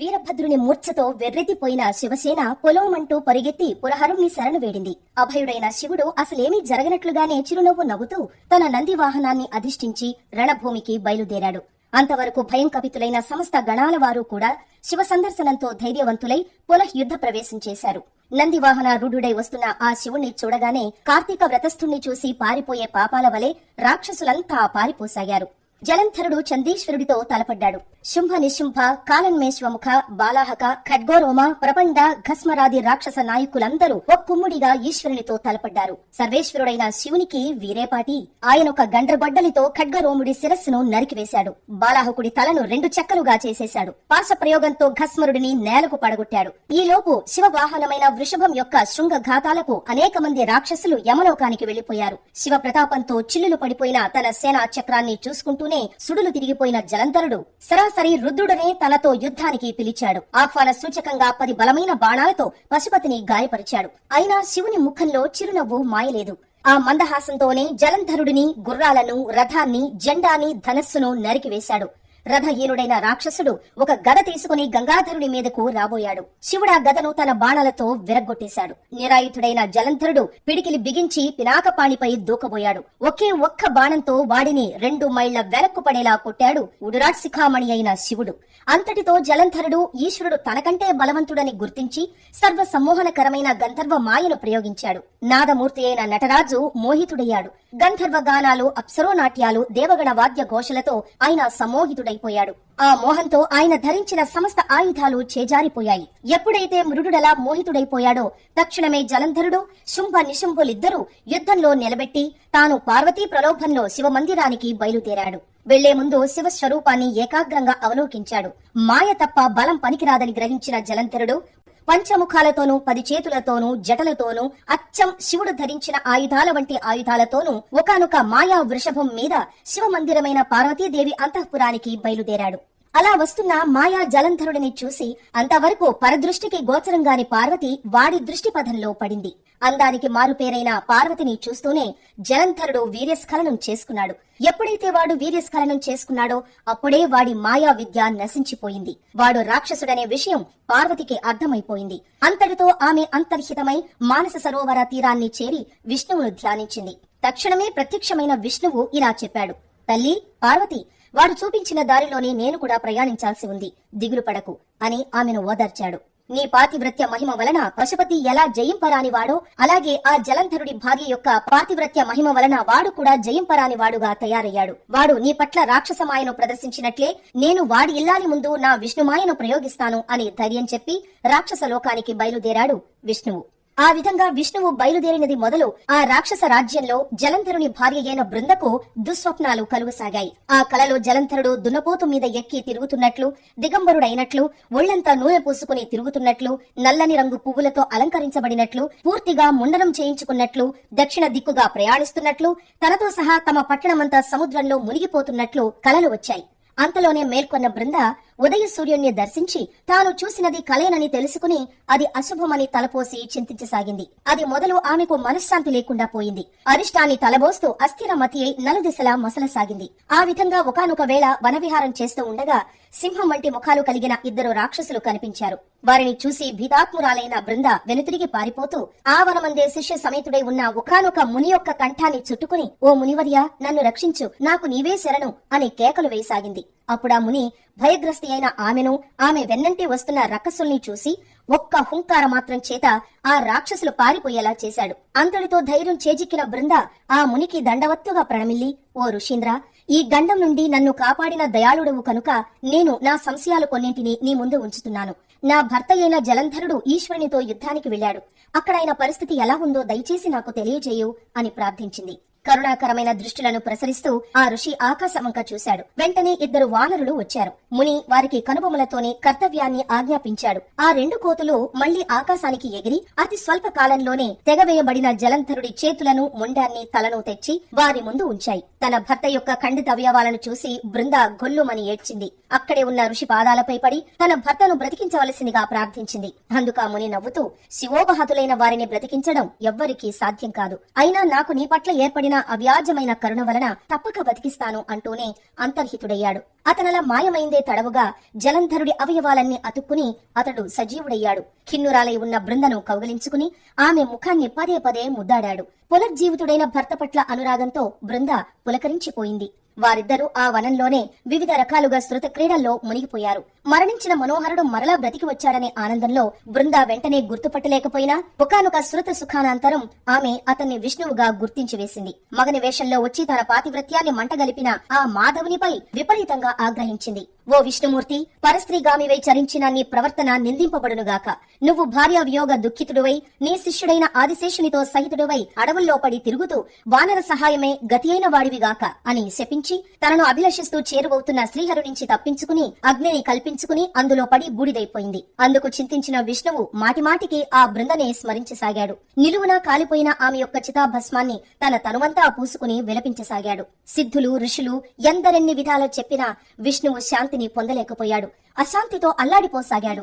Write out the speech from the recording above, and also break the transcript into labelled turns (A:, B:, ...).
A: వీరభద్రుని మూర్ఛతో వెర్రెత్తిపోయిన శివసేన పొలోమంటూ పరిగెత్తి పురహరుణ్ణి శరణు వేడింది. అభయుడైన శివుడు అసలేమీ జరగనట్లుగానే చిరునవ్వు నవ్వుతూ తన నంది వాహనాన్ని అధిష్ఠించి రణభూమికి బయలుదేరాడు. అంతవరకు భయం కవితులైన సమస్త గణాల వారు కూడా శివ సందర్శనంతో ధైర్యవంతులై పునః యుద్ధ ప్రవేశం చేశారు. నందివాహన రుఢుడై వస్తున్న ఆ శివుణ్ణి చూడగానే కార్తీక వ్రతస్థుణ్ణి చూసి పారిపోయే పాపాల వలె రాక్షసులంతా పారిపోసాగారు. జలంధరుడు చందీశ్వరుడితో తలపడ్డాడు. శుంభ నిశుంభ కాలన్మేశ్వముఖ బాలాహక ఖడ్గోరోమ ప్రపండ ఘస్మరాది రాక్షస నాయకులందరూ ఒక్కుమ్ముడిగా ఈశ్వరునితో తలపడ్డారు. సర్వేశ్వరుడైన శివునికి వీరేపాటి ఆయన ఒక గండ్రబడ్డలితో ఖడ్గరోముడి శిరస్సును నరికివేశాడు. బాలాహకుడి తలను రెండు చెక్కలుగా చేసేశాడు. పాశ ప్రయోగంతో ఘస్మరుడిని నేలకు పడగొట్టాడు. ఈలోపు శివ వాహనమైన వృషభం యొక్క శృంగ ఘాతాలకు అనేక మంది రాక్షసులు యమలోకానికి వెళ్ళిపోయారు శివ ప్రతాపంతో చిల్లులు పడిపోయిన తన సేనా చక్రాన్ని చూసుకుంటూ చూస్తూనే సుడులు తిరిగిపోయిన జలంధరుడు సరాసరి రుద్రుడనే తనతో యుద్ధానికి పిలిచాడు. ఆహ్వాన సూచకంగా పది బలమైన బాణాలతో పశుపతిని గాయపరిచాడు. అయినా శివుని ముఖంలో చిరునవ్వు మాయలేదు. ఆ మందహాసంతోనే జలంధరుడిని గుర్రాలను రథాన్ని జెండాని ధనస్సును నరికివేశాడు. రథహీనుడైన రాక్షసుడు ఒక గద తీసుకుని గంగాధరుడి మీదకు రాబోయాడు. శివుడా గదను తన బాణాలతో విరగ్గొట్టేశాడు. నిరాయుధుడైన జలంధరుడు పిడికిలి బిగించి పినాకపాణిపై దూకబోయాడు. ఒకే ఒక్క బాణంతో వాడిని రెండు మైళ్ళ వెనక్కు పడేలా కొట్టాడు ఉడురాట్ శిఖామణి అయిన శివుడు. అంతటితో జలంధరుడు ఈశ్వరుడు తనకంటే బలవంతుడని గుర్తించి సర్వ సమ్మోహనకరమైన గంధర్వ మాయను ప్రయోగించాడు. నాదమూర్తి అయిన నటరాజు మోహితుడయ్యాడు. గంధర్వ గానాలు అప్సరో నాట్యాలు దేవగణ వాద్య ఘోషలతో ఆయన సమ్మోహితుడైపోయాడు ఆ మోహంతో ఆయన ధరించిన సమస్త ఆయుధాలు చేజారిపోయాయి. ఎప్పుడైతే మృడుడలా మోహితుడైపోయాడో తక్షణమే జలంధరుడు శుంభ నిశుంభులిద్దరూ యుద్ధంలో నిలబెట్టి తాను పార్వతీ ప్రలోభంలో శివ మందిరానికి బయలుదేరాడు. వెళ్ళే ముందు శివ స్వరూపాన్ని ఏకాగ్రంగా అవలోకించాడు. మాయ తప్ప బలం పనికిరాదని గ్రహించిన జలంధరుడు పంచముఖాలతోనూ పది చేతులతోనూ జటలతోనూ అచ్చం శివుడు ధరించిన ఆయుధాల వంటి ఆయుధాలతోనూ ఒకనొక మాయా వృషభం మీద శివ మందిరమైన పార్వతీదేవి అంతఃపురానికి బయలుదేరాడు. అలా వస్తున్న మాయా జలంధరుడిని చూసి అంతవరకు పరదృష్టికి గోచరంగాని పార్వతి వాడి దృష్టి పథంలో పడింది. అందానికి మారుపేరైన పార్వతిని చూస్తూనే జలంధరుడు వీర్యస్ఖలనం చేసుకున్నాడు. ఎప్పుడైతే వాడు వీర్యస్ఖలనం చేసుకున్నాడో అప్పుడే వాడి మాయా విద్య నశించిపోయింది. వాడు రాక్షసుడనే విషయం పార్వతికి అర్థమైపోయింది. అంతటితో ఆమె అంతర్హితమై మానస సరోవర తీరాన్ని చేరి విష్ణువును ధ్యానించింది. తక్షణమే ప్రత్యక్షమైన విష్ణువు ఇలా చెప్పాడు. తల్లి పార్వతి వాడు చూపించిన దారిలోనే నేను కూడా ప్రయాణించాల్సి ఉంది. దిగులు పడకు అని ఆమెను ఓదార్చాడు. నీ పాతివ్రత్య మహిమ వలన పశుపతి ఎలా జయింపరాని వాడో అలాగే ఆ జలంధరుడి భార్య యొక్క పాతివ్రత్య మహిమ వలన వాడు కూడా జయింపరాని వాడుగా తయారయ్యాడు. వాడు నీ పట్ల రాక్షసమాయను ప్రదర్శించినట్లే నేను వాడి ఇల్లాలి ముందు నా విష్ణుమాయను ప్రయోగిస్తాను అని ధైర్యం చెప్పి రాక్షస లోకానికి బయలుదేరాడు విష్ణువు. ఆ విధంగా విష్ణువు బయలుదేరినది మొదలు ఆ రాక్షస రాజ్యంలో జలంధరుని భార్య అయిన బృందకు దుస్వప్నాలు కలుగసాగాయి. ఆ కలలో జలంధరుడు దున్నపోతు మీద ఎక్కి తిరుగుతున్నట్లు దిగంబరుడైనట్లు ఒళ్ళంతా నూనె పూసుకుని తిరుగుతున్నట్లు నల్లని రంగు పువ్వులతో అలంకరించబడినట్లు పూర్తిగా ముండనం చేయించుకున్నట్లు దక్షిణ దిక్కుగా ప్రయాణిస్తున్నట్లు తనతో సహా తమ పట్టణమంతా సముద్రంలో మునిగిపోతున్నట్లు కలలు వచ్చాయి. అంతలోనే మేల్కొన్న బృంద ఉదయ సూర్యుణ్ణి దర్శించి తాను చూసినది కలేనని తెలుసుకుని అది అశుభమని తలపోసి చింతించసాగింది. అది మొదలు ఆమెకు మనశ్శాంతి లేకుండా పోయింది. అరిష్టాన్ని తలబోస్తూ అస్థిరమతి అయి నలుదిశలా మసలసాగింది. ఆ విధంగా ఒకనొక వేళ వనవిహారం చేస్తూ ఉండగా సింహం వంటి ముఖాలు కలిగిన ఇద్దరు రాక్షసులు కనిపించారు. వారిని చూసి భీతాత్మురాలైన బృంద వెనుతిరిగి పారిపోతూ ఆ వనమందే శిష్య సమేతుడై ఉన్న ఒకనొక ముని యొక్క కంఠాన్ని చుట్టుకుని ఓ మునివర్య నన్ను రక్షించు. నాకు నీవే శరణు అని కేకలు వేయసాగింది. అప్పుడా ముని భయగ్రస్తి అయిన ఆమెను ఆమె వెన్నంటి వస్తున్న రక్కసుల్ని చూసి ఒక్క హుంకార మాత్రం చేత ఆ రాక్షసులు పారిపోయేలా చేశాడు. అంతటితో ధైర్యం చేజిక్కిన బృంద ఆ మునికి దండవత్తుగా ప్రణమిల్లి ఓ ఋషీంద్ర ఈ గండం నుండి నన్ను కాపాడిన దయాళుడవు కనుక నేను నా సంశయాలు కొన్నింటిని నీ ముందు ఉంచుతున్నాను. నా భర్త అయిన జలంధరుడు ఈశ్వరునితో యుద్ధానికి వెళ్ళాడు. అక్కడ ఆయన పరిస్థితి ఎలా ఉందో దయచేసి నాకు తెలియజేయు అని ప్రార్థించింది. కరుణాకరమైన దృష్టిలను ప్రసరిస్తూ ఆ ఋషి ఆకాశమంక చూశాడు. వెంటనే ఇద్దరు వానరులు వచ్చారు. ముని వారికి కనుబొమలతోనే కర్తవ్యాన్ని ఆజ్ఞాపించాడు. ఆ రెండు కోతులు మళ్ళీ ఆకాశానికి ఎగిరి అతి స్వల్ప కాలంలోనే తెగవేయబడిన జలంధరుడి చేతులను ముండాన్ని తలను తెచ్చి వారి ముందు ఉంచాయి. తన భర్త యొక్క ఖండిత అవయవాలను చూసి బృంద గొల్లుమని ఏడ్చింది. అక్కడే ఉన్న ఋషి పాదాలపై పడి తన భర్తను బ్రతికించవలసిందిగా ప్రార్థించింది. అందుకు ముని నవ్వుతూ శివోపహతులైన వారిని బ్రతికించడం ఎవ్వరికీ సాధ్యం కాదు. అయినా నాకు నీ పట్ల ఏర్పడిన అవ్యాజమైన కరుణ వలన తప్పక బతికిస్తాను అంటూనే అంతర్హితుడయ్యాడు. అతనలా మాయమైందే తడవుగా జలంధరుడి అవయవాలన్నీ అతుక్కుని అతడు సజీవుడయ్యాడు. కిన్నురాలై ఉన్న బృందను కౌగలించుకుని ఆమె ముఖాన్ని పదే పదే ముద్దాడాడు. పునర్జీవితుడైన భర్త పట్ల అనురాగంతో బృంద పులకరించిపోయింది. వారిద్దరూ ఆ వనంలోనే వివిధ రకాలుగా శృత క్రీడల్లో మునిగిపోయారు. మరణించిన మనోహరుడు మరలా బ్రతికి వచ్చాడనే ఆనందంలో బృంద వెంటనే గుర్తుపట్టలేకపోయినా ఒకనొక శృత సుఖానంతరం ఆమె అతన్ని విష్ణువుగా గుర్తించి వేసింది. మగని వేషంలో వచ్చి తన పాతివ్రత్యాన్ని మంటగలిపిన ఆ మాధవునిపై విపరీతంగా ఆగ్రహించింది. ఓ విష్ణుమూర్తి పరస్త్రీగామివై చరించిన నీ ప్రవర్తన నిందింపబడునుగాక. నువ్వు భార్యావియోగ దుఃఖితుడువై నీ శిష్యుడైన ఆదిశేషునితో సహితుడువై అడవుల్లో పడి తిరుగుతూ వానర సహాయమే గతి అయిన వాడివిగాక అని శపించి తనను అభిలషిస్తూ చేరువవుతున్న శ్రీహరు నుంచి తప్పించుకుని అగ్నిని కల్పించుకుని అందులో పడి బూడిదైపోయింది. అందుకు చింతించిన విష్ణువు మాటిమాటికి ఆ బృందనే స్మరించసాగాడు. నిలువున కాలిపోయిన ఆమె యొక్క చితాభస్మాన్ని తన తనువంతా పూసుకుని విలపించసాగాడు. సిద్ధులు ఋషులు ఎందరెన్ని విధాలు చెప్పినా విష్ణువు శాంతిని పొందలేకపోయాడు. అశాంతితో అల్లాడిపోసాగాడు.